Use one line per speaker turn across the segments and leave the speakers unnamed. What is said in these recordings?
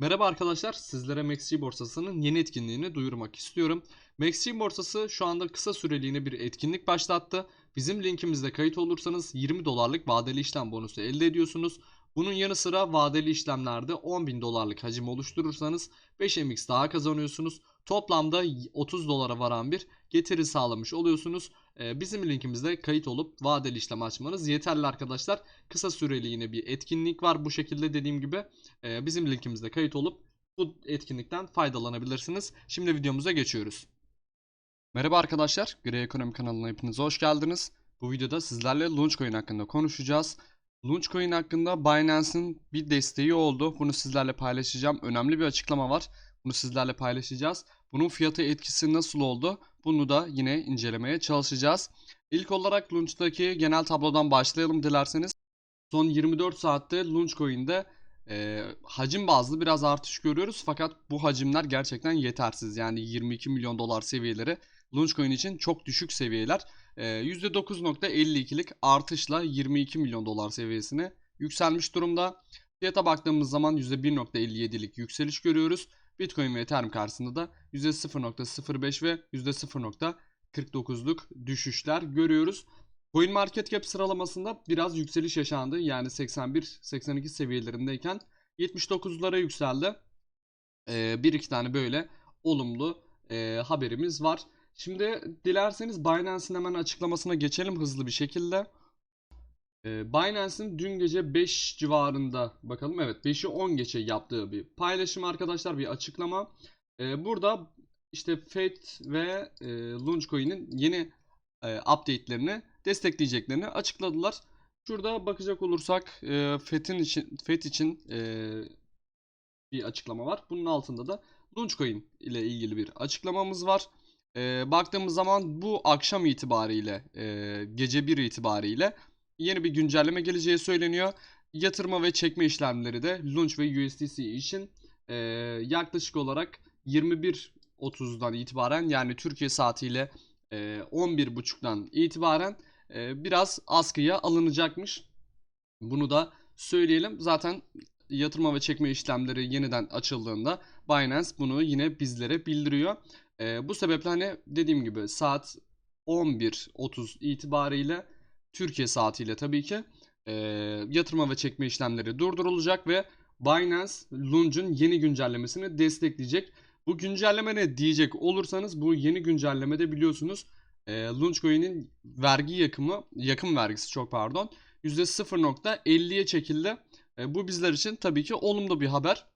Merhaba arkadaşlar, sizlere MaxG borsasının yeni etkinliğini duyurmak istiyorum. MaxG borsası şu anda kısa süreliğine bir etkinlik başlattı. Bizim linkimizde kayıt olursanız 20 dolarlık vadeli işlem bonusu elde ediyorsunuz. Bunun yanı sıra vadeli işlemlerde 10.000 dolarlık hacim oluşturursanız 5mx daha kazanıyorsunuz. Toplamda 30 dolara varan bir getiri sağlamış oluyorsunuz. Ee, Bizim linkimizde kayıt olup vadeli işlem açmanız yeterli arkadaşlar. Kısa süreli yine bir etkinlik var bu şekilde dediğim gibi. Ee, Bizim linkimizde kayıt olup bu etkinlikten faydalanabilirsiniz. Şimdi videomuza geçiyoruz. Merhaba arkadaşlar, Grey Ekonomi kanalına hepiniz hoş geldiniz. Bu videoda sizlerle Launchcoin hakkında konuşacağız. Launchcoin hakkında Binance'ın bir desteği oldu. Bunu sizlerle paylaşacağım. Önemli bir açıklama var. Bunu sizlerle paylaşacağız. Bunun fiyatı etkisi nasıl oldu? Bunu da yine incelemeye çalışacağız. İlk olarak Launch'taki genel tablodan başlayalım dilerseniz. Son 24 saatte Launchcoin'de e, hacim bazlı biraz artış görüyoruz. Fakat bu hacimler gerçekten yetersiz. Yani 22 milyon dolar seviyeleri Launchcoin için çok düşük seviyeler. E, %9.52'lik artışla 22 milyon dolar seviyesine yükselmiş durumda. Fiyata baktığımız zaman %1.57'lik yükseliş görüyoruz. Bitcoin ve Ethereum karşısında da %0.05 ve %0.49'luk düşüşler görüyoruz. CoinMarketCap sıralamasında biraz yükseliş yaşandı. Yani 81-82 seviyelerindeyken 79'lara yükseldi. Ee, bir iki tane böyle olumlu e, haberimiz var. Şimdi dilerseniz Binance'in hemen açıklamasına geçelim hızlı bir şekilde. Ee, Binance'in dün gece 5 civarında bakalım evet 5'i 10 geçe yaptığı bir paylaşım arkadaşlar bir açıklama. Ee, burada işte Fate ve e, Launchcoin'in yeni e, update'lerini destekleyeceklerini açıkladılar. Şurada bakacak olursak e, FET'in için FET için e, bir açıklama var. Bunun altında da Launchcoin ile ilgili bir açıklamamız var. E, baktığımız zaman bu akşam itibariyle e, gece 1 itibariyle yeni bir güncelleme geleceği söyleniyor. Yatırma ve çekme işlemleri de Launch ve USDC için e, yaklaşık olarak 21.30'dan itibaren yani Türkiye saatiyle e, 11.30'dan itibaren e, biraz askıya alınacakmış. Bunu da söyleyelim. Zaten yatırma ve çekme işlemleri yeniden açıldığında Binance bunu yine bizlere bildiriyor. E, bu sebeple hani dediğim gibi saat 11.30 itibariyle Türkiye saatiyle tabii ki e, yatırma ve çekme işlemleri durdurulacak ve Binance Launch'un yeni güncellemesini destekleyecek. Bu güncelleme ne diyecek olursanız bu yeni güncellemede biliyorsunuz e, Launchcoin'in vergi yakımı, yakım vergisi çok pardon %0.50'ye çekildi. E, bu bizler için tabii ki olumlu bir haber.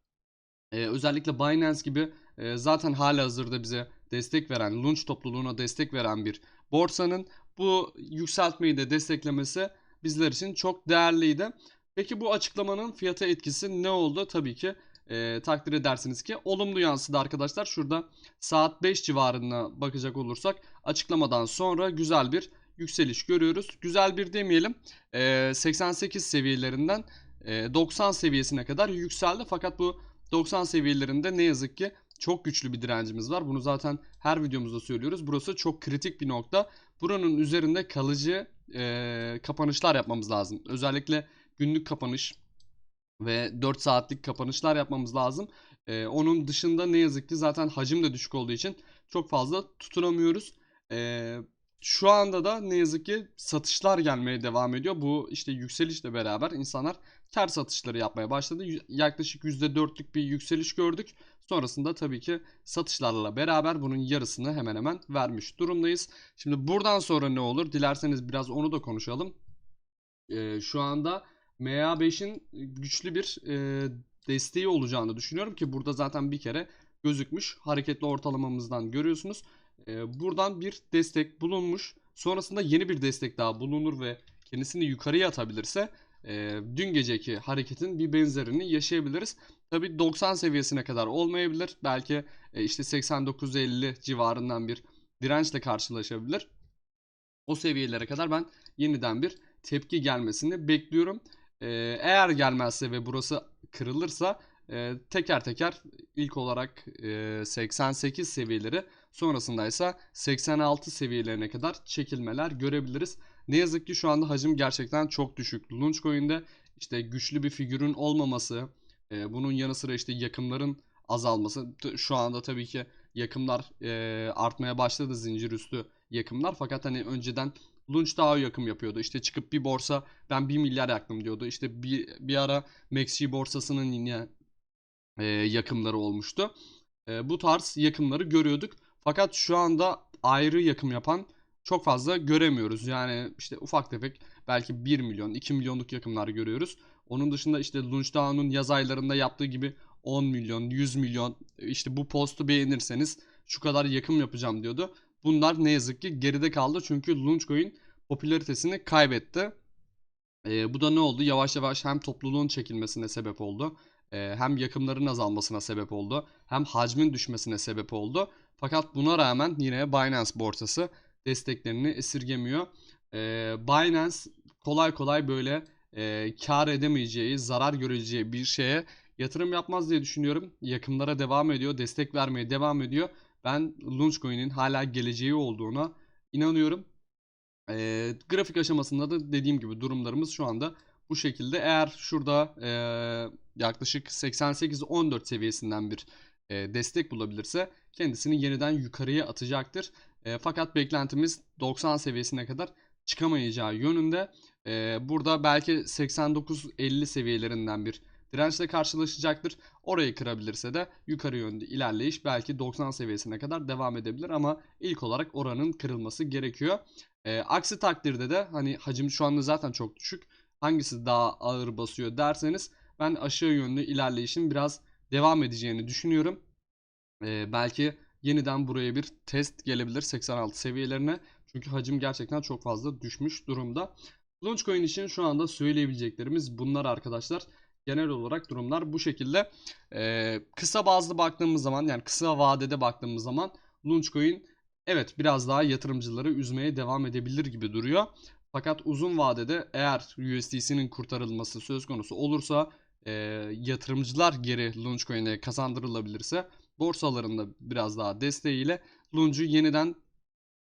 E, özellikle Binance gibi e, zaten hala hazırda bize destek veren, Launch topluluğuna destek veren bir borsanın bu yükseltmeyi de desteklemesi bizler için çok değerliydi. Peki bu açıklamanın fiyata etkisi ne oldu? Tabii ki e, takdir edersiniz ki olumlu yansıdı arkadaşlar. Şurada saat 5 civarına bakacak olursak açıklamadan sonra güzel bir yükseliş görüyoruz. Güzel bir demeyelim. E, 88 seviyelerinden e, 90 seviyesine kadar yükseldi. Fakat bu 90 seviyelerinde ne yazık ki çok güçlü bir direncimiz var. Bunu zaten her videomuzda söylüyoruz. Burası çok kritik bir nokta. Buranın üzerinde kalıcı e, kapanışlar yapmamız lazım. Özellikle günlük kapanış ve 4 saatlik kapanışlar yapmamız lazım. Ee, onun dışında ne yazık ki zaten hacim de düşük olduğu için çok fazla tutunamıyoruz. Ee, şu anda da ne yazık ki satışlar gelmeye devam ediyor. Bu işte yükselişle beraber insanlar kar satışları yapmaya başladı. Yaklaşık %4'lük bir yükseliş gördük. Sonrasında tabii ki satışlarla beraber bunun yarısını hemen hemen vermiş durumdayız. Şimdi buradan sonra ne olur? Dilerseniz biraz onu da konuşalım. Ee, şu anda MA5'in güçlü bir e, desteği olacağını düşünüyorum ki burada zaten bir kere gözükmüş. Hareketli ortalamamızdan görüyorsunuz. E, buradan bir destek bulunmuş. Sonrasında yeni bir destek daha bulunur ve kendisini yukarıya atabilirse e, dün geceki hareketin bir benzerini yaşayabiliriz. Tabi 90 seviyesine kadar olmayabilir. Belki e, işte 89-50 civarından bir dirençle karşılaşabilir. O seviyelere kadar ben yeniden bir tepki gelmesini bekliyorum. Ee, eğer gelmezse ve burası kırılırsa e, teker teker ilk olarak e, 88 seviyeleri sonrasında ise 86 seviyelerine kadar çekilmeler görebiliriz. Ne yazık ki şu anda hacim gerçekten çok düşük. Launchcoin'de işte güçlü bir figürün olmaması, E, bunun yanı sıra işte yakımların azalması. Şu anda tabii ki yakımlar e, artmaya başladı zincir üstü yakımlar. Fakat hani önceden Lunch daha yakım yapıyordu. İşte çıkıp bir borsa ben 1 milyar yaktım diyordu. İşte bir, bir ara MaxG borsasının yine e, yakımları olmuştu. E, bu tarz yakımları görüyorduk. Fakat şu anda ayrı yakım yapan çok fazla göremiyoruz. Yani işte ufak tefek belki 1 milyon, 2 milyonluk yakımlar görüyoruz. Onun dışında işte Lunchdown'un yaz aylarında yaptığı gibi 10 milyon, 100 milyon işte bu postu beğenirseniz şu kadar yakım yapacağım diyordu. Bunlar ne yazık ki geride kaldı çünkü Launchcoin popülaritesini kaybetti. Ee, bu da ne oldu? Yavaş yavaş hem topluluğun çekilmesine sebep oldu. ee, hem yakımların azalmasına sebep oldu. Hem hacmin düşmesine sebep oldu. Fakat buna rağmen yine Binance borsası desteklerini esirgemiyor. Ee, Binance kolay kolay böyle e, kar edemeyeceği, zarar göreceği bir şeye yatırım yapmaz diye düşünüyorum. Yakımlara devam ediyor, destek vermeye devam ediyor. Ben Launchcoin'in hala geleceği olduğuna inanıyorum. Ee, grafik aşamasında da dediğim gibi durumlarımız şu anda bu şekilde. Eğer şurada e, yaklaşık 88-14 seviyesinden bir e, destek bulabilirse kendisini yeniden yukarıya atacaktır. E, fakat beklentimiz 90 seviyesine kadar çıkamayacağı yönünde. E, burada belki 89-50 seviyelerinden bir dirençle karşılaşacaktır. Orayı kırabilirse de yukarı yönde ilerleyiş belki 90 seviyesine kadar devam edebilir ama ilk olarak oranın kırılması gerekiyor. E, aksi takdirde de hani hacim şu anda zaten çok düşük. Hangisi daha ağır basıyor derseniz ben aşağı yönlü ilerleyişin biraz devam edeceğini düşünüyorum. E, belki yeniden buraya bir test gelebilir 86 seviyelerine. Çünkü hacim gerçekten çok fazla düşmüş durumda. Launchcoin için şu anda söyleyebileceklerimiz bunlar arkadaşlar. Genel olarak durumlar bu şekilde. Ee, kısa bazlı baktığımız zaman yani kısa vadede baktığımız zaman Launchcoin evet biraz daha yatırımcıları üzmeye devam edebilir gibi duruyor. Fakat uzun vadede eğer USDC'nin kurtarılması söz konusu olursa e, yatırımcılar geri Launchcoin'e kazandırılabilirse borsalarında biraz daha desteğiyle Launch'u yeniden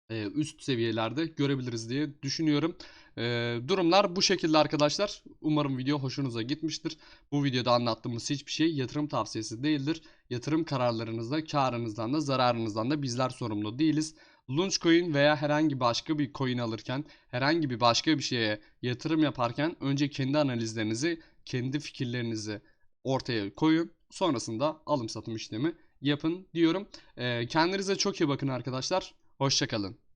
e, üst seviyelerde görebiliriz diye düşünüyorum. E, durumlar bu şekilde arkadaşlar. Umarım video hoşunuza gitmiştir. Bu videoda anlattığımız hiçbir şey yatırım tavsiyesi değildir. Yatırım kararlarınızda karınızdan da zararınızdan da bizler sorumlu değiliz. Launchcoin veya herhangi başka bir coin alırken, herhangi bir başka bir şeye yatırım yaparken önce kendi analizlerinizi, kendi fikirlerinizi ortaya koyun. Sonrasında alım satım işlemi yapın diyorum. Kendinize çok iyi bakın arkadaşlar. Hoşçakalın.